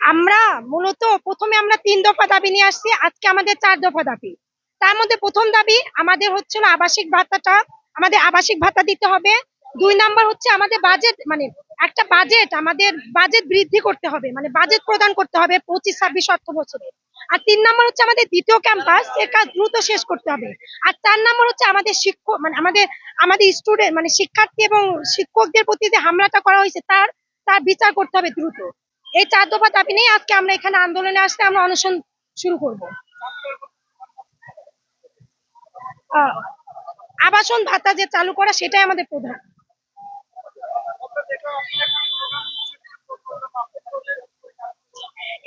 আমরা মূলত প্রথমে আমরা তিন দফা দাবি নিয়ে আসছি, আজকে আমাদের চার দফা দাবি। তার মধ্যে প্রথম দাবি আমাদের হচ্ছিল আবাসিক ভাতাটা, আমাদের আবাসিক ভাতা দিতে হবে। দুই নাম্বার হচ্ছে আমাদের বাজেট মানে একটা বাজেট আমাদের বাজেট বৃদ্ধি করতে হবে মানে বাজেট প্রদান করতে হবে পঁচিশ, ছাব্বিশ অর্থ বছরে। আর তিন নাম্বার হচ্ছে আমাদের দ্বিতীয় ক্যাম্পাস এর কাজ দ্রুত শেষ করতে হবে। আর চার নাম্বার হচ্ছে আমাদের শিক্ষক মানে আমাদের আমাদের স্টুডেন্ট মানে শিক্ষার্থী এবং শিক্ষকদের প্রতি যে হামলাটা করা হয়েছে, তার তার বিচার করতে হবে দ্রুত। এই চার দফা দাবি নিয়ে আজকে আমরা এখানে আন্দোলনে আসতে আমরা অনশন শুরু করব। আবাসন ভাতা যে চালু করা, সেটাই আমাদের প্রধান।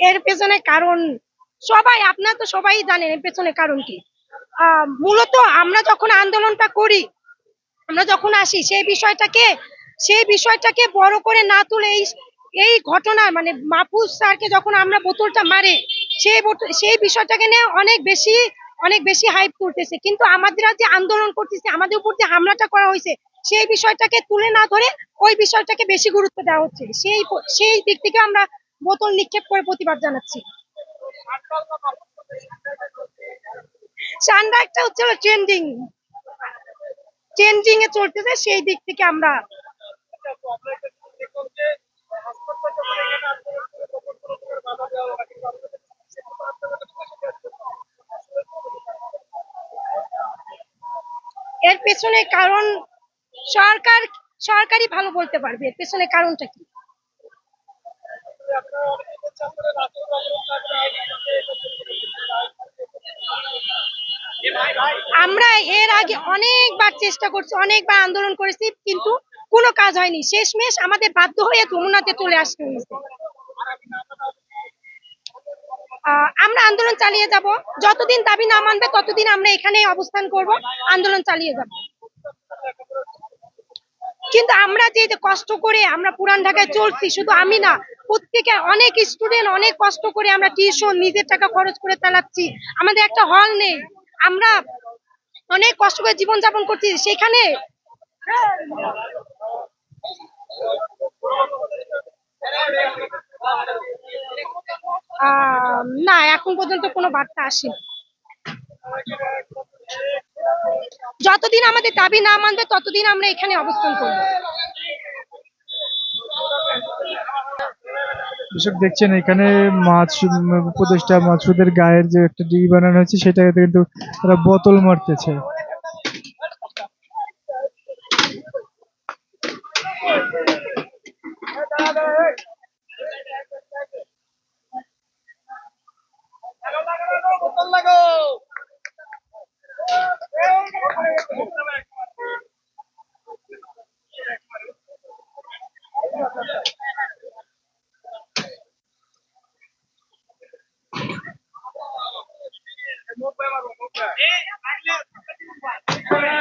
এর পেছনে কারণ, সবাই, আপনার তো সবাই জানেন এর পেছনে কারণ কি। মূলত আমরা যখন আন্দোলনটা করি, আমরা যখন আসি, সেই বিষয়টাকে সেই বিষয়টাকে বড় করে না তুলে এই এই ঘটনা মানে মাহফুজ স্যারকে যখন আমরা বোতলটা মারে, সেই সেই বিষয়টাকে নিয়ে অনেক বেশি অনেক বেশি হাইপ করতেছে। কিন্তু আমাদের যে আন্দোলন করতেছে, আমাদের উপর যে হামলাটা করা হয়েছে, সেই বিষয়টাকে তুলে না ধরে ওই বিষয়টাকে বেশি গুরুত্ব দেওয়া হচ্ছে। সেই সেই দিক থেকে আমরা বোতল নিক্ষেপ করে প্রতিবাদ জানাচ্ছি। সান্ডা একটা হচ্ছে ট্রেন্ডিং ট্রেন্ডিং এ চলতেছে, সেই দিক থেকে আমরা এর পেছনে কারণ সরকার, সরকারই ভালো বলতে পারবে, এর পেছনে কারণটা কি? আমরা এর আগে অনেকবার চেষ্টা করছি, অনেকবার আন্দোলন করেছি, কিন্তু কোনো কাজ হয়নি। শেষমেশ আমাদের বাধ্য হয়ে যমুনাতে চলে আসতে হয়েছে। আমরা আন্দোলন চালিয়ে যাব। যতদিন দাবি না মানবে ততদিন আমরা এখানে অবস্থান করব আন্দোলন চালিয়ে যাব। কিন্তু আমরা যে কষ্ট করে আমরা পুরান ঢাকায় চলছি শুধু আমি না প্রত্যেকে অনেক স্টুডেন্ট অনেক কষ্ট করে আমরা টিউশন নিজের টাকা খরচ করে চালাচ্ছি। আমাদের একটা হল নেই। আমরা অনেক কষ্ট করে জীবন যাপন করছি। সেখানে আহ, না, এখন পর্যন্ত কোনো বার্তা আসেনি। যতদিন আমাদের দাবি না মানবে, ততদিন আমরা এখানে অবস্থান করব। দর্শক, দেখছেন, এখানে মাছ উপদেষ্টা মাছুদের গায়ের যে একটা ডি বানানো হয়েছে সেটা কিন্তু তারা বোতল মারতেছে। Et, à l'autre, on.